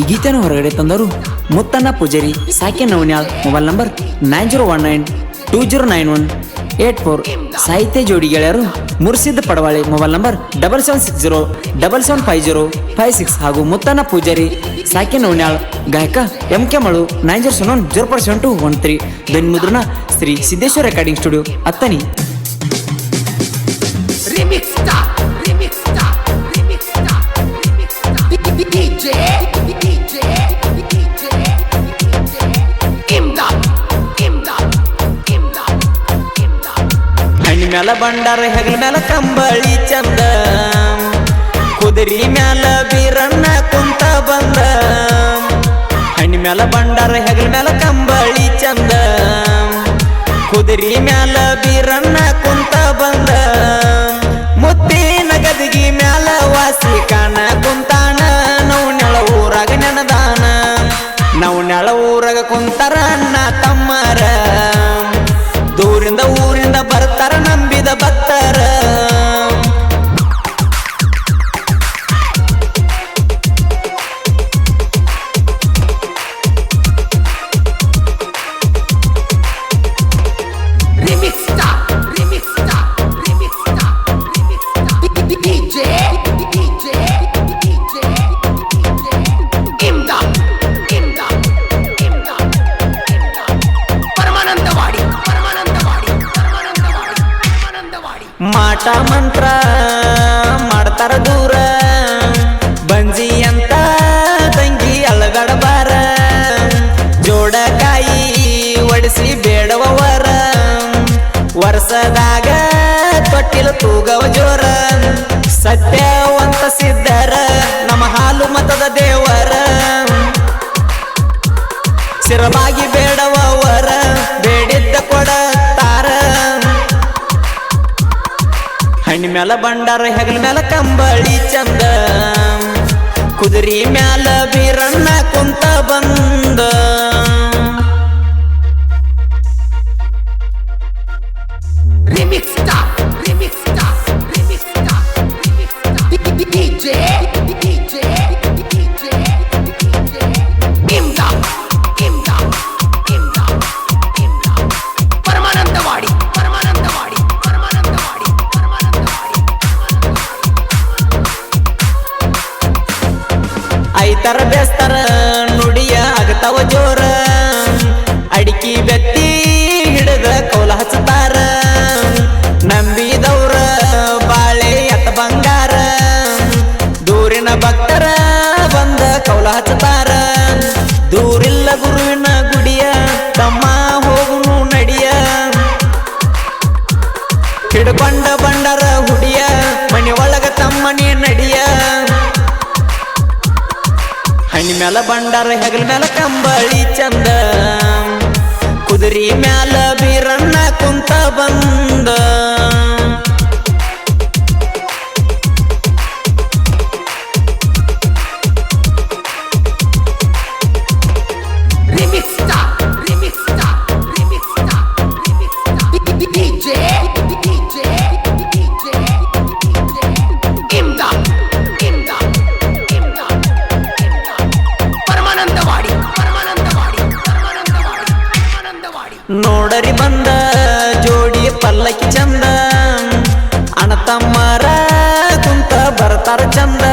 ಈ ಗೀತೆಯನ್ನು ಹೊರಗಡೆ ತಂದರು ಮುತ್ತಣ್ಣ ಪೂಜಾರಿ ಸಾಕೆ ನವನ್ಯಾಳ್ mobile number nine zero one nine two zero nine one eight four. ಸಾಹಿತ್ಯ ಜೋಡಿ ಗೆಳೆಯರು Mursid Padavale mobile number double seven six zero double seven five zero five six ಹಾಗೂ ಮುತ್ತನ ಪೂಜಾರಿ ಸಾಕೆ ನವನ್ಯಾಳ್ ಗಾಯಕ M K ಮಳು nine zero seven zero four seven two one three. ಮುದ್ರಣ Shri Siddeshwar recording studio Athani star, ಮ್ಯಾಲ ಬಂಡಾರ, ಹೆಗಲ ಮ್ಯಾಲ ಕಂಬಳಿ ಚಂದ. ಕುದುರಿ ಮ್ಯಾಲ ಬೀರಣ್ಣ ಕುಂತ ಬಂದ. ಹಣ್ಣಿ ಮ್ಯಾಲ ಬಂಡಾರ, ಹೆಗಲ ಮ್ಯಾಲ ಕಂಬಳಿ ಚಂದ. ಕುದುರಿ ಮ್ಯಾಲ ಮಾಟ ಮಂತ್ರ ಮಾಡ್ತಾರ ದೂರ. ಬಂಜಿ ಅಂತ ತಂಗಿ ಅಲಗಡಬಾರ ಜೋಡಕಾಯಿ ಒಡಿಸಿ ಬೇಡವವರ ವರ್ಷದಾಗ ತೊಟ್ಟಿಲು ತೂಗವ ಜೋರ. ಸತ್ಯವಂತ ಸಿದ್ಧರ ಮ್ಯಾಲ ಬಂಡಾರ ಹೆಗಲ ಮ್ಯಾಲ ಕಂಬಳಿ ಚಂದ ಕುದುರಿ ಮ್ಯಾಲ ಬೀರಣ್ಣ ಕುಂತ ಬಂದ Remix star, remix star, ಐತರ ಬೇಸ್ತಾರ, ನುಡಿಯ ಆಗತಾವ ಜೋರ. ಅಡಿಕಿ ಬೆತ್ತಿ ಹಿಡಿದ ಕೌಲ ಹಚ್ಚತಾರ. ನಂಬಿದವ್ರ ಬಾಳೆ ಅತ್ತ ಬಂಗಾರ. ದೂರಿನ ಭಕ್ತರ ಬಂದ ಕೌಲ ಹಚ್ಚತಾರ. ಮ್ಯಾಲ ಬಂಡಾರ ಹೆಗಲ ಮ್ಯಾಲ ಕಂಬಳಿ ಚಂದ. ಕುದುರಿ ಮ್ಯಾಲ ಬೀರಣ್ಣ ಕುಂತ ಬಂದ. ಬರ್ತಾರ ಚಂದ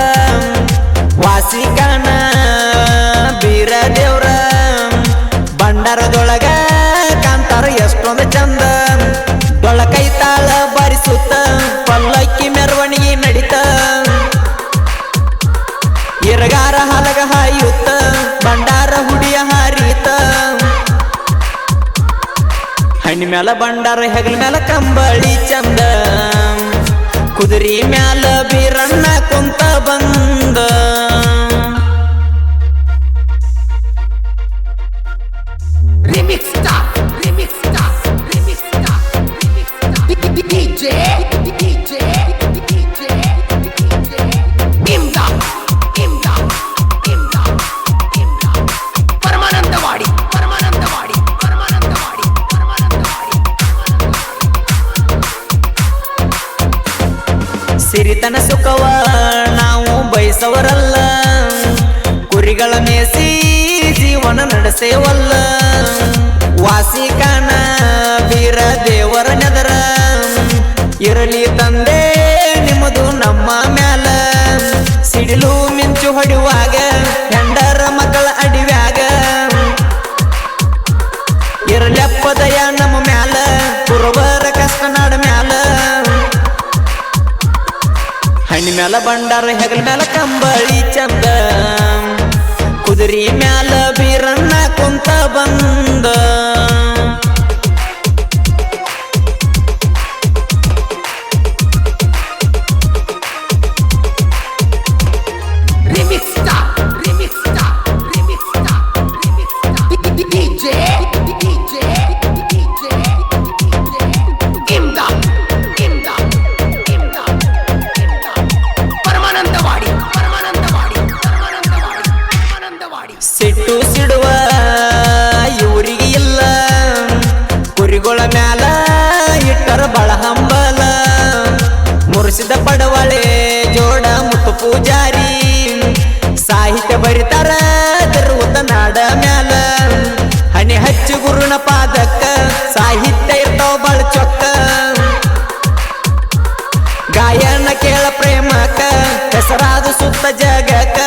ವಾಸಿಗಾನ ಬೀರ ದೇವ್ರ ಭಂಡಾರದೊಳಗ ಕಾಂತಾರ ಎಷ್ಟೊಂದು ಚಂದ. ದೊಳಕೈತಾಳ ಬಾರಿಸುತ್ತ, ಪಲ್ಲಕ್ಕಿ ಮೆರವಣಿಗೆ ನಡೀತ. ಇರಗಾರ ಹಲಗ ಹಾಯುತ್ತ ಬಂಡಾರ ಹುಡಿಯ ಹಾರಿತ. ಹಣ್ಣ ಮ್ಯಾಲ ಭಂಡಾರ, ಹೆಗಲ ಮ್ಯಾಲ ಕಂಬಳಿ ಚಂದ. ಕುದುರಿ ಮ್ಯಾಲ ಬೀರಣ್ಣ ಕುಂತ ಬಂದ. ರಿಮಿಕ್ಸ್ ರಿಮಿಕ್ಸ್ ರಿಮಿಕ್ಸ್ ರಿಮಿಕ್ಸ್ ಸಿರಿತನ ಸುಖವ ನಾವು ಬಯಸವರಲ್ಲ. ಕುರಿಗಳ ಮೇಸಿ ಜೀವನ ನಡೆಸೇವಲ್ಲ. ವಾಸಿಕಾನ ವೀರ ದೇವರ ನೆದರ. ಇರಲಿ ತಂದೆ, ನಿಮ್ಮದು ನಮ್ಮ ಮ್ಯಾಲ. ಸಿಡಿಲು ಮಿಂಚು ಹೊಡೆಯುವಾಗ ಹಣ್ಣಿ ಮ್ಯಾಲ ಬಂಡಾರ ಹೆಗಲ ಮ್ಯಾಲ ಕಂಬಳಿ ಚಂದ. ಕುದುರಿ ಮ್ಯಾಲ ಬೀರನ್ನ ಕುಂತ ಬಂದ. ಇಟ್ಟರ ಬಳ ಹಂಬಲ. ಮುರಿಸಿದ ಪಡವಳೆ ಜೋಡ ಮುತ್ತು ಪೂಜಾರಿ. ಸಾಹಿತ್ಯ ಬರಿತಾರ ತಿರುವುತ ನಾಡ ಮ್ಯಾಲ. ಹಣಿ ಹಚ್ಚಿ ಗುರುನ ಪಾದಕ್ಕ ಸಾಹಿತ್ಯ ಇರ್ತಾವ ಬಳ ಚೊಕ್ಕ. ಗಾಯನ ಕೇಳ ಪ್ರೇಮಕ ಹೆಸರಾದ ಸುತ್ತ ಜಗಕ್ಕ.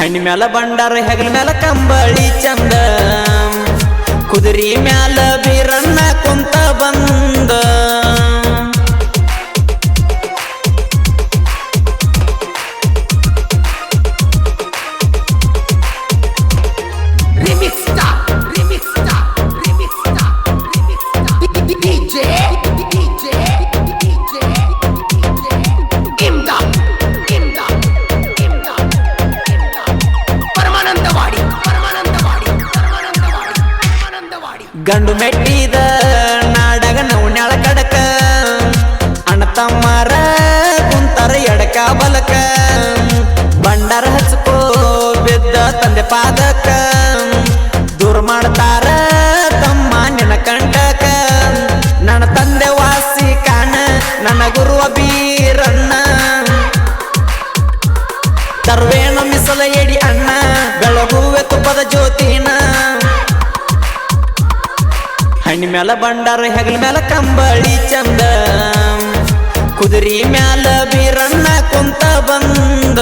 ಹಣ್ಣಿ ಮ್ಯಾಲ ಬಂಡಾರ, ಹೆಗಲ ಮ್ಯಾಲ ಕಂಬಳಿ ಚಂದ. ಕುದುರಿ ಮ್ಯಾಲ ಬೀರನ್ನ ಕುಂತ ಬಂದ ಗಂಡು ಮೆಟ್ಟಿದ ನಾಡಗ ನವಣ್ಯಾಳ ಕಡಕ ಅಣ್ಣ ತಮ್ಮರ ಕುಂತಾರ ಎಡಕ ಬಲಕ ಬಂಡಾರ ಹಚ್ಕೋ ಬಿದ್ದ ತಂದೆ ಪಾದಕ ದೂರ ಮಾಡ್ತಾರ ಹಣ್ಣಿ ಮ್ಯಾಲ ಬಂಡಾರ ಹೆಗಲ ಮ್ಯಾಲ ಕಂಬಳಿ ಚಂದ. ಕುದುರಿ ಮ್ಯಾಲ ಬೀರಣ್ಣ ಕುಂತ ಬಂದ.